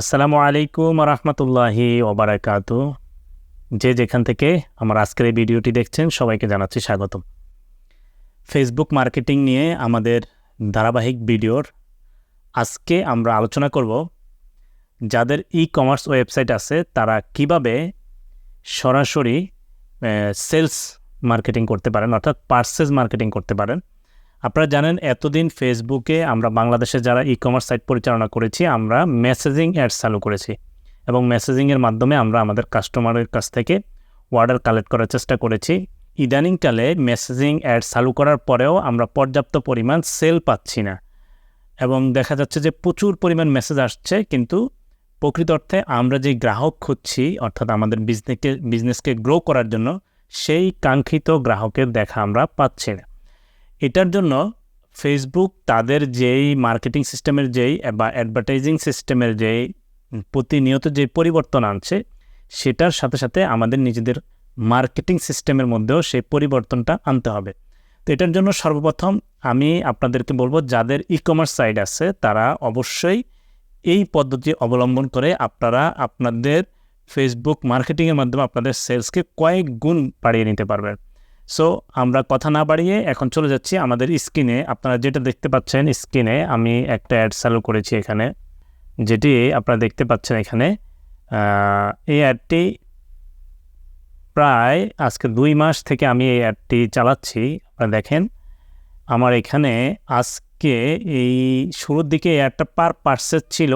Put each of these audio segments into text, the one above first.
আসসালামু আলাইকুম রহমতুল্লাহি ওবরাকাত যে যেখান থেকে আমার আজকের এই ভিডিওটি দেখছেন, সবাইকে জানাচ্ছি স্বাগতম। ফেসবুক মার্কেটিং নিয়ে আমাদের ধারাবাহিক ভিডিওর আজকে আমরা আলোচনা করব যাদের ই কমার্স ওয়েবসাইট আছে, তারা কীভাবে সরাসরি সেলস মার্কেটিং করতে পারেন, অর্থাৎ পার্সেস মার্কেটিং করতে পারেন। আপনারা জানেন, এতদিন ফেসবুকে আমরা বাংলাদেশে যারা ই কমার্স সাইট পরিচালনা করেছি, আমরা মেসেজিং অ্যাডস চালু করেছি। এবং মেসেজিংয়ের মাধ্যমে আমরা আমাদের কাস্টমারের কাছ থেকে অর্ডার কালেক্ট করার চেষ্টা করেছি। ইদানিংকালে মেসেজিং অ্যাড চালু করার পরেও আমরা পর্যাপ্ত পরিমাণ সেল পাচ্ছি না। এবং দেখা যাচ্ছে যে প্রচুর পরিমাণ মেসেজ আসছে, কিন্তু প্রকৃত অর্থে আমরা যে গ্রাহক খুঁজছি, অর্থাৎ আমাদের বিজনেসকে বিজনেসকে গ্রো করার জন্য, সেই কাঙ্ক্ষিত গ্রাহকের দেখা আমরা পাচ্ছি না। এটার জন্য ফেসবুক তাদের যেই মার্কেটিং সিস্টেমের যেই, বা অ্যাডভার্টাইজিং সিস্টেমের যেই প্রতিনিয়ত যে পরিবর্তন আনছে, সেটার সাথে সাথে আমাদের নিজেদের মার্কেটিং সিস্টেমের মধ্যেও সেই পরিবর্তনটা আনতে হবে। তো এটার জন্য সর্বপ্রথম আমি আপনাদেরকে বলব, যাদের ই কমার্স সাইট আছে, তারা অবশ্যই এই পদ্ধতি অবলম্বন করে আপনারা আপনাদের ফেসবুক মার্কেটিংয়ের মাধ্যমে আপনাদের সেলসকে কয়েক গুণ বাড়িয়ে নিতে পারবেন। সো আমরা কথা না বাড়িয়ে এখন চলে যাচ্ছি আমাদের স্ক্রিনে। আপনারা যেটা দেখতে পাচ্ছেন স্ক্রিনে, আমি একটা অ্যাড চালু করেছি এখানে, যেটি আপনারা দেখতে পাচ্ছেন এখানে। এই অ্যাডটি প্রায় আজকে দুই মাস থেকে আমি এই অ্যাডটি চালাচ্ছি। আপনারা দেখেন, আমার এখানে আজকে এই শুরুর দিকে এই অ্যাডটা পার পার্সেস ছিল,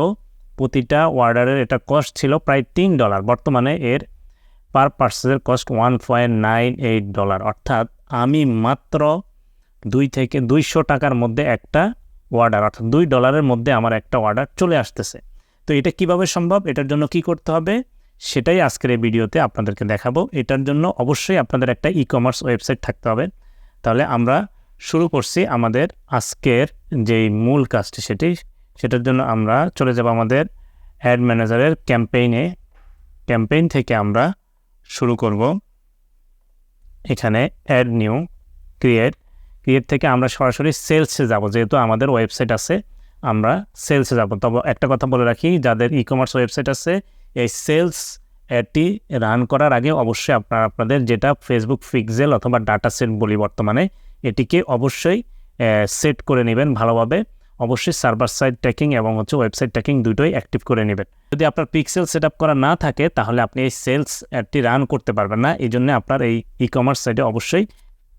প্রতিটা অর্ডারের এটা কস্ট ছিল প্রায় তিন ডলার বর্তমানে এর per পার্সেসের cost one point nine eight dollar অর্থাৎ আমি মাত্র দুই থেকে দুইশো টাকার মধ্যে একটা অর্ডার অর্থাৎ দুই ডলারের মধ্যে আমার একটা অর্ডার চলে আসতেছে। তো এটা কীভাবে সম্ভব? এটার জন্য কি করতে হবে? সেটাই আজকের এই ভিডিওতে আপনাদেরকে দেখাবো। এটার জন্য অবশ্যই আপনাদের একটা ই কমার্স ওয়েবসাইট থাকতে হবে। তাহলে আমরা শুরু করছি আমাদের আজকের যেই মূল কাজটি সেটি। সেটার জন্য আমরা চলে যাব আমাদের অ্যাড ম্যানেজারের ক্যাম্পেইনে ক্যাম্পেইন থেকে আমরা শুরু করব। এখানে অ্যাড নিউ ক্রিয়েট ক্রিয়েট থেকে আমরা সরাসরি সেলসে যাব, যেহেতু আমাদের ওয়েবসাইট আছে, আমরা সেলসে যাব। তবে একটা কথা বলে রাখি, যাদের ই কমার্স ওয়েবসাইট আছে, এই সেলস অ্যাডটি রান করার আগে অবশ্যই আপনার আপনাদের যেটা ফেসবুক ফিক্সেল অথবা ডাটা সেট বলি বর্তমানে, এটিকে অবশ্যই সেট করে নেবেন ভালোভাবে। অবশ্যই সার্ভার সাইড ট্র্যাকিং এবং হচ্ছে ওয়েবসাইট ট্র্যাকিং দুটোই অ্যাক্টিভ করে নেবেন। যদি আপনার পিক্সেল সেট করা না থাকে, তাহলে আপনি এই সেলস অ্যাপটি রান করতে পারবেন না। এই জন্য আপনার এই ই কমার্স সাইটে অবশ্যই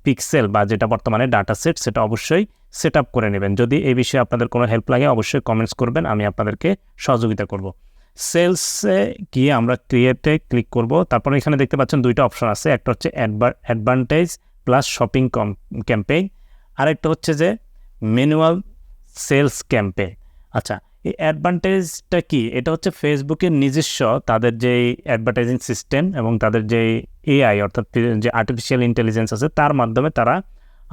পিক্সেল বা যেটা বর্তমানে ডাটা সেট, সেটা অবশ্যই সেট করে নেবেন। যদি এই বিষয়ে আপনাদের কোনো হেল্প লাগে, অবশ্যই কমেন্টস করবেন, আমি আপনাদেরকে সহযোগিতা করব। সেলসে গিয়ে আমরা ক্রিয়েটে ক্লিক করব। তারপর এখানে দেখতে পাচ্ছেন দুইটা অপশন আছে। একটা হচ্ছে অ্যাডভান্টেজ প্লাস শপিং কম ক্যাম্পেইন আরেকটা হচ্ছে যে ম্যানুয়াল সেলস ক্যাম্পেইন আচ্ছা এই অ্যাডভান্টেজটা কি? এটা হচ্ছে ফেসবুকের নিজস্ব তাদের যে অ্যাডভার্টাইজিং সিস্টেম এবং তাদের যে এআই, অর্থাৎ যে আর্টিফিশিয়াল ইন্টেলিজেন্স আছে, তার মাধ্যমে তারা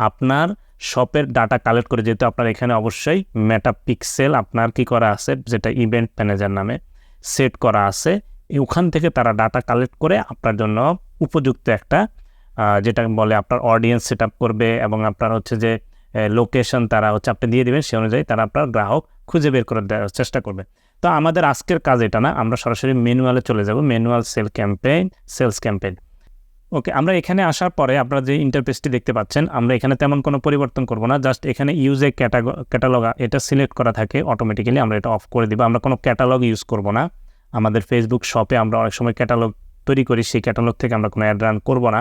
আপনার শপের ডাটা কালেক্ট করে, যেহেতু আপনার এখানে অবশ্যই মেটা পিক্সেল আপনার কি করা আছে, যেটা ইভেন্ট ম্যানেজার নামে সেট করা আছে ওখান থেকে তারা ডাটা কালেক্ট করে আপনার জন্য উপযুক্ত একটা যেটা বলে আপনার অডিয়েন্স সেট করবে এবং আপনার হচ্ছে যে লোকেশন তারা হচ্ছে আপনি দিয়ে দেবেন, সে অনুযায়ী তারা আপনার গ্রাহক খুঁজে বের করে দেওয়ার চেষ্টা করবে। তো আমাদের আজকের কাজ এটা না, আমরা সরাসরি ম্যানুয়ালে চলে যাব manual sale campaign sales campaign okay আমরা এখানে আসার পরে আপনারা যে ইন্টারফেসটি দেখতে পাচ্ছেন, আমরা এখানে তেমন কোনো পরিবর্তন করব না জাস্ট এখানে ইউজ এ ক্যাটালগ এটা সিলেক্ট করা থাকে অটোমেটিক্যালি আমরা এটা অফ করে দিব, আমরা কোনো ক্যাটালগ ইউজ করব না। আমাদের ফেসবুক শপে আমরা অনেক সময় ক্যাটালগ তৈরি করি, সেই ক্যাটালগ থেকে আমরা কোনো অ্যাড রান করব না।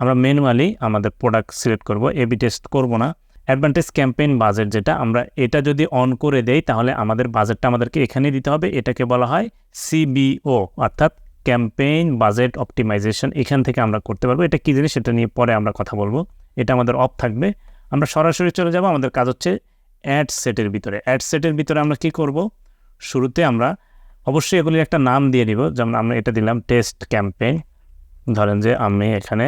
আমরা ম্যানুয়ালি আমাদের প্রোডাক্ট সিলেক্ট করব এবি টেস্ট করব না। অ্যাডভান্টেজ ক্যাম্পেইন বাজেট যেটা, আমরা এটা যদি অন করে দেই, তাহলে আমাদের বাজেটটা আমাদেরকে এখানে দিতে হবে। এটাকে বলা হয় সিবিও অর্থাৎ ক্যাম্পেইন বাজেট অপটিমাইজেশন এখান থেকে আমরা করতে পারব। এটা কী জিনিস? সেটা নিয়ে পরে আমরা কথা বলব। এটা আমাদের অফ থাকবে। আমরা সরাসরি চলে যাব। আমাদের কাজ হচ্ছে অ্যাড সেটের ভিতরে। অ্যাড সেটের ভিতরে আমরা কি করব? শুরুতে আমরা অবশ্যই এগুলির একটা নাম দিয়ে দিব। যেমন আমরা এটা দিলাম টেস্ট ক্যাম্পেইন ধরেন যে আমি এখানে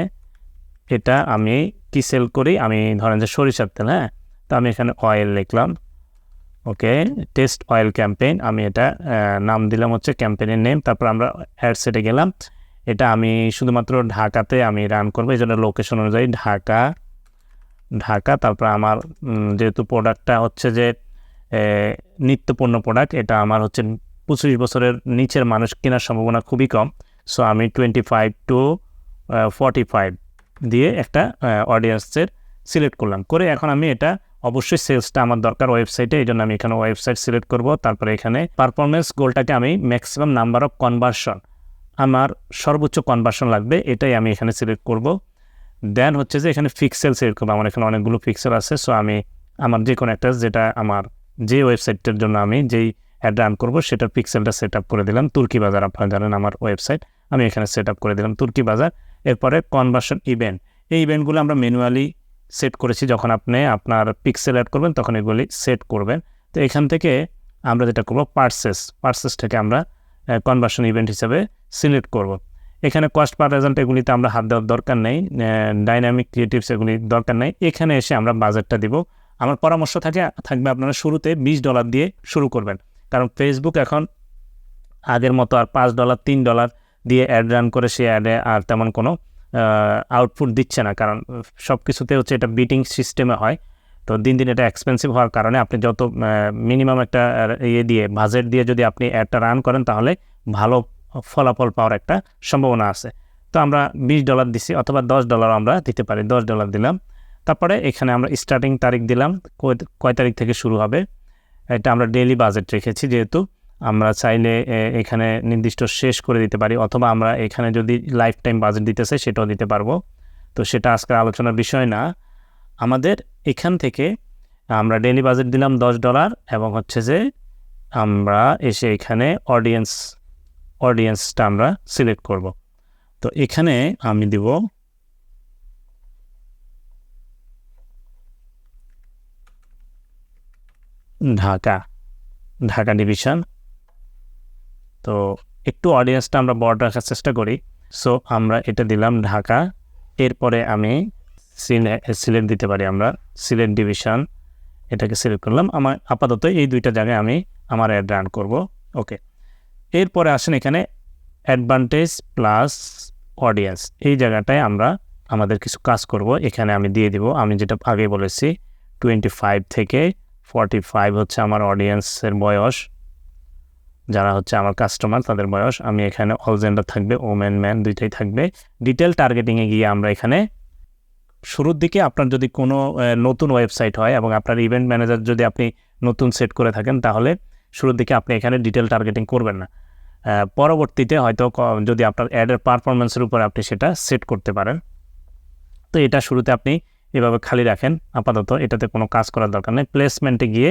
এটা আমি কি সেল করি? আমি ধরেন যে সরিষার তেল হ্যাঁ? তো আমি এখানে অয়েল লিখলাম। ওকে টেস্ট অয়েল ক্যাম্পেইন আমি এটা নাম দিলাম হচ্ছে ক্যাম্পেইনের নেম তারপর আমরা অ্যাড সেটে গেলাম। এটা আমি শুধুমাত্র ঢাকাতে আমি রান করব, এই জন্য লোকেশন অনুযায়ী ঢাকা ঢাকা, তারপর আমার যেহেতু প্রোডাক্টটা হচ্ছে যে নিত্যপূর্ণ প্রোডাক্ট এটা আমার হচ্ছে পঁচিশ বছরের নিচের মানুষ কেনার সম্ভাবনা খুবই কম। সো আমি twenty five to forty five দিয়ে একটা অডিয়েন্সের সিলেক্ট করলাম। করে এখন আমি এটা অবশ্যই সেলসটা আমার দরকার ওয়েবসাইটে এই জন্য আমি এখানে ওয়েবসাইট সিলেক্ট করব। তারপরে এখানে পারফরমেন্স গোলটাকে আমি ম্যাক্সিমাম নাম্বার অফ কনভার্সন আমার সর্বোচ্চ কনভার্সন লাগবে, এটাই আমি এখানে সিলেক্ট করব। দেন হচ্ছে যে এখানে পিক্সেল সিলেক্ট করব, আমার এখানে অনেকগুলো পিক্সেল আছে সো আমি আমার যে কোনো একটা যেটা আমার যে ওয়েবসাইটটার জন্য আমি যেই অ্যাড রান করব সেটার পিক্সেলটা সেট আপ করে দিলাম। তুর্কি বাজার, আপনারা জানেন আমার ওয়েবসাইট আমি এখানে সেট আপ করে দিলাম। তুর্কি বাজার এরপরে কনভার্সন ইভেন্ট এই ইভেন্টগুলো আমরা ম্যানুয়ালি সেট করেছি যখন আপনি আপনার পিক্সেল অ্যাড করবেন, তখন এগুলি সেট করবেন। তো এখান থেকে আমরা যেটা করব পার্সেস পার্সেসটাকে আমরা কনভার্সন ইভেন্ট হিসেবে সিলেক্ট করব। এখানে কস্ট পার রেজাল্ট এগুলিতে আমরা হাত দেওয়ার দরকার নেই ডাইনামিক ক্রিয়েটিভস এগুলি দরকার নেই। এখানে এসে আমরা বাজেটটা দিব। আমার পরামর্শ থাকে, থাকবে আপনারা শুরুতে বিশ ডলার দিয়ে শুরু করবেন। কারণ ফেসবুক এখন আগের মতো আর পাঁচ ডলার তিন ডলার দিয়ে অ্যাড রান করে সে অ্যাডে আর তেমন কোনো আউটপুট দিচ্ছে না। কারণ সব কিছুতে হচ্ছে এটা বিটিং সিস্টেমে হয়। তো দিন দিন এটা এক্সপেন্সিভ হওয়ার কারণে আপনি যত মিনিমাম একটা ইয়ে দিয়ে বাজেট দিয়ে যদি আপনি অ্যাডটা রান করেন তাহলে ভালো ফলাফল পাওয়ার একটা সম্ভাবনা আছে। তো আমরা বিশ ডলার দিছি অথবা দশ ডলার আমরা দিতে পারি, দশ ডলার দিলাম। তারপরে এখানে আমরা স্টার্টিং তারিখ দিলাম, কয় তারিখ থেকে শুরু হবে? এটা আমরা ডেলি বাজেট রেখেছি যেহেতু। আমরা চাইলে এখানে নির্দিষ্ট শেষ করে দিতে পারি, অথবা আমরা এখানে যদি লাইফ টাইম বাজেট দিতে চাই, সেটাও দিতে পারব। তো সেটা আজকের আলোচনার বিষয় না। আমাদের এখান থেকে আমরা ডেলি বাজেট দিলাম দশ ডলার এবং হচ্ছে যে আমরা এসে এখানে অডিয়েন্স অডিয়েন্সটা আমরা সিলেক্ট করব। তো এখানে আমি দিব ঢাকা ঢাকা ডিভিশন তো একটু অডিয়েন্সটা আমরা বড় রাখার চেষ্টা করি। সো আমরা এটা দিলাম ঢাকা। এরপরে আমি সিলেক্ট দিতে পারি আমরা। সিলেক্ট ডিভিশন এটাকে সিলেক্ট করলাম। আমার আপাতত এই দুইটা জায়গায় আমি আমার অ্যাড রান করব। ওকে এরপরে আসেন এখানে অ্যাডভান্টেজ প্লাস অডিয়েন্স এই জায়গাটায় আমরা আমাদের কিছু কাজ করব। এখানে আমি দিয়ে দিব। আমি যেটা আগে বলেছি টোয়েন্টি ফাইভ থেকে ফর্টি ফাইভ হচ্ছে আমার অডিয়েন্সের বয়স। যারা হচ্ছে আমার কাস্টমার তাদের বয়স, আমি এখানে অল জেন্ডার থাকবে ওমেন ম্যান দুইটাই থাকবে। ডিটেল টার্গেটিংয়ে গিয়ে আমরা এখানে শুরুর দিকে আপনার যদি কোনো নতুন ওয়েবসাইট হয় এবং আপনার ইভেন্ট ম্যানেজার যদি আপনি নতুন সেট করে থাকেন, তাহলে শুরুর দিকে আপনি এখানে ডিটেল টার্গেটিং করবেন না। পরবর্তীতে হয়তো যদি আপনার অ্যাডের পারফরমেন্সের উপর আপনি সেটা সেট করতে পারেন। তো এটা শুরুতে আপনি এভাবে খালি রাখেন, আপাতত এটাতে কোনো কাজ করার দরকার নেই। প্লেসমেন্টে গিয়ে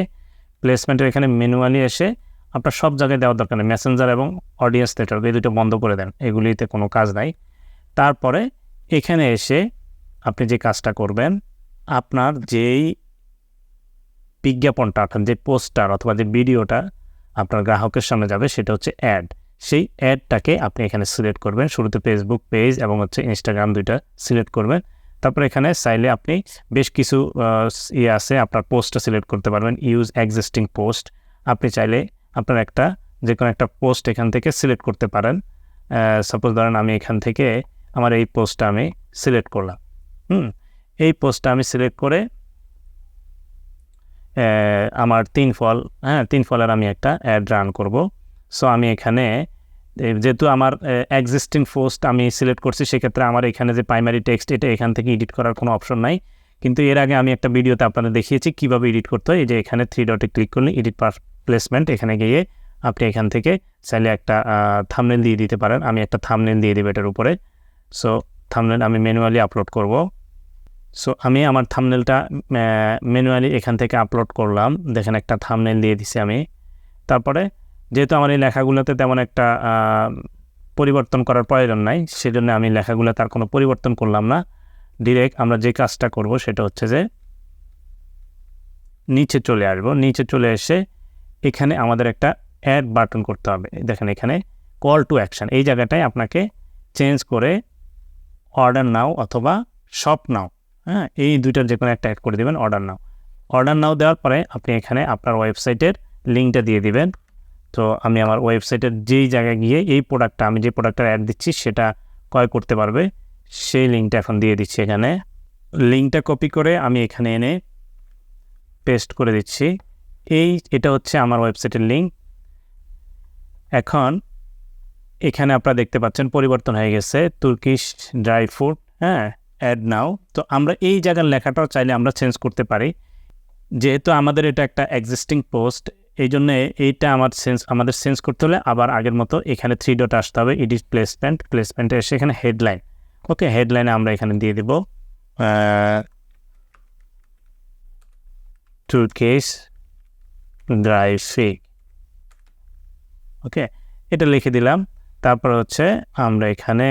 প্লেসমেন্টের এখানে ম্যানুয়ালি এসে আপনার সব জায়গায় দেওয়ার দরকার নেই। মেসেঞ্জার এবং অডিয়েন্স লেটার এই দুটো বন্ধ করে দেন, এগুলিতে কোনো কাজ নাই। তারপরে এখানে এসে আপনি যে কাজটা করবেন, আপনার যেই বিজ্ঞাপনটা, অর্থাৎ যে পোস্টার অথবা যে ভিডিওটা আপনার গ্রাহকের সামনে যাবে, সেটা হচ্ছে অ্যাড। সেই অ্যাডটাকে আপনি এখানে সিলেক্ট করবেন, শুরুতে ফেসবুক পেজ এবং হচ্ছে ইনস্টাগ্রাম দুইটা সিলেক্ট করবেন। তারপর এখানে চাইলে আপনি বেশ কিছু ইয়ে আছে, আপনার পোস্টটা সিলেক্ট করতে পারবেন ইউজ এক্সিস্টিং পোস্ট আপনি চাইলে আপনার একটা যে কোনো একটা পোস্ট এখান থেকে সিলেক্ট করতে পারেন। সাপোজ ধরেন আমি এখান থেকে আমার এই পোস্টটা আমি সিলেক্ট করলাম। হুম, এই পোস্টটা আমি সিলেক্ট করে আমার তিন ফল হ্যাঁ তিন ফলের আমি একটা অ্যাড রান করব। সো আমি এখানে যেহেতু আমার এক্সিস্টিং পোস্ট আমি সিলেক্ট করছি, সেক্ষেত্রে আমার এখানে যে প্রাইমারি টেক্সট এটা এখান থেকে এডিট করার কোনো অপশন নাই। কিন্তু এর আগে আমি একটা ভিডিওতে আপনাদের দেখিয়েছি কীভাবে এডিট করতে হয়। এই যে এখানে থ্রি ডটে ক্লিক করলে এডিট প্লেসমেন্ট এখানে গিয়ে আপনি এখান থেকে চাইলে একটা থামনেল দিয়ে দিতে পারেন। আমি একটা থামনেল দিয়ে দেবো এটার উপরে। সো থামনেল আমি ম্যানুয়ালি আপলোড করব। সো আমি আমার থামনেলটা ম্যানুয়ালি এখান থেকে আপলোড করলাম। দেখেন একটা থামনেল দিয়ে দিছি আমি। তারপরে যেহেতু আমার এই লেখাগুলোতে তেমন একটা পরিবর্তন করার প্রয়োজন নাই, সেজন্য আমি লেখাগুলো তার কোনো পরিবর্তন করলাম না। ডিরেক্ট আমরা যে কাজটা করব সেটা হচ্ছে যে, নিচে চলে আসব। নিচে চলে এসে এখানে আমাদের একটা অ্যাড বাটন করতে হবে। দেখেন এখানে কল টু অ্যাকশান এই জায়গাটায় আপনাকে চেঞ্জ করে অর্ডার নাও অথবা শপ নাও হ্যাঁ? এই দুইটার যে কোনো একটা অ্যাড করে দেবেন অর্ডার নাও অর্ডার নাও দেওয়ার পরে আপনি এখানে আপনার ওয়েবসাইটের লিঙ্কটা দিয়ে দিবেন। তো আমি আমার ওয়েবসাইটের যেই জায়গায় গিয়ে এই প্রোডাক্টটা আমি যে প্রোডাক্টটা অ্যাড দিচ্ছি সেটা ক্রয় করতে পারবে। সেই লিঙ্কটা এখন দিয়ে দিচ্ছি এখানে। লিঙ্কটা কপি করে আমি এখানে এনে পেস্ট করে দিচ্ছি। এই এটা হচ্ছে আমার ওয়েবসাইটের লিঙ্ক এখন এখানে আপনারা দেখতে পাচ্ছেন পরিবর্তন হয়ে গেছে তুর্কিশ ড্রাই ফ্রুট হ্যাঁ অ্যাড নাও তো আমরা এই জায়গার লেখাটাও চাইলে আমরা চেঞ্জ করতে পারি। যেহেতু আমাদের এটা একটা এক্সিস্টিং পোস্ট এই জন্যে এইটা আমার সেন্স আমাদের চেঞ্জ করতে হলে আবার আগের মতো এখানে থ্রি ডট আসতে হবে ইডিট প্লেসমেন্ট প্লেসমেন্টে এসে এখানে হেডলাইন ওকে হেডলাইনে আমরা এখানে দিয়ে দিব টুর্কিশ ড্রাই ফিগ ওকে এটা লিখে দিলাম। তারপর হচ্ছে আমরা এখানে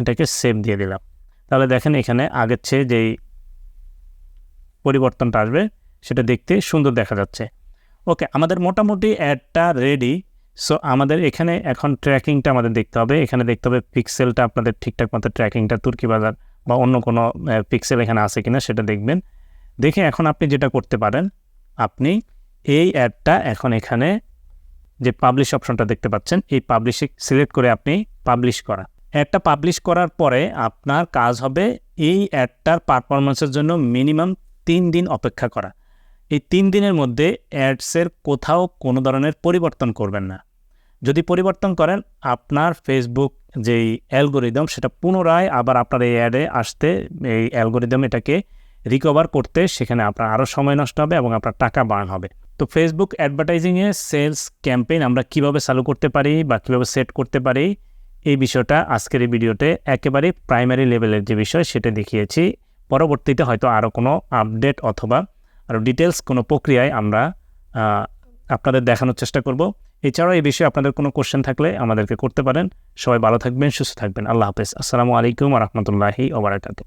এটাকে সেভ দিয়ে দিলাম। তাহলে দেখেন এখানে আগের চেয়ে যেই পরিবর্তনটা আসবে, সেটা দেখতে সুন্দর দেখা যাচ্ছে। ওকে আমাদের মোটামুটি অ্যাডটা রেডি সো আমাদের এখানে এখন ট্র্যাকিংটা আমাদের দেখতে হবে। এখানে দেখতে হবে পিক্সেলটা আপনাদের ঠিকঠাক মতো ট্র্যাকিংটা তুর্কি বাজার বা অন্য কোনো পিক্সেল এখানে আছে কিনা সেটা দেখবেন। দেখে এখন আপনি যেটা করতে পারেন আপনি এই অ্যাডটা এখন এখানে যে পাবলিশ অপশনটা দেখতে পাচ্ছেন, এই পাবলিশে সিলেক্ট করে আপনি পাবলিশ করা। অ্যাডটা পাবলিশ করার পরে আপনার কাজ হবে এই অ্যাডটার পারফরমেন্সের জন্য মিনিমাম তিন দিন অপেক্ষা করা। এই তিন দিনের মধ্যে অ্যাডসের কোথাও কোনো ধরনের পরিবর্তন করবেন না। যদি পরিবর্তন করেন, আপনার ফেসবুক যেই অ্যালগোরিদম সেটা পুনরায় আবার আপনার এই অ্যাডে আসতে, এই অ্যালগোরিদম এটাকে রিকভার করতে সেখানে আপনার আরও সময় নষ্ট হবে এবং আপনার টাকা বার্ন হবে। তো ফেসবুক অ্যাডভার্টাইজিংয়ে সেলস ক্যাম্পেইন আমরা কীভাবে চালু করতে পারি বা কীভাবে সেট করতে পারি, এই বিষয়টা আজকের এই ভিডিওতে একেবারে প্রাইমারি লেভেলের যে বিষয় সেটা দেখিয়েছি। পরবর্তীতে হয়তো আরও কোনো আপডেট অথবা আরও ডিটেলস কোনো প্রক্রিয়ায় আমরা আপনাদের দেখানোর চেষ্টা করব। এছাড়াও এই বিষয়ে আপনাদের কোনো কোশ্চেন থাকলে আমাদেরকে করতে পারেন। সবাই ভালো থাকবেন, সুস্থ থাকবেন। আল্লাহ হাফেজ। আসসালামু আলাইকুম রহমতুল্লাহি ওবরাকাতু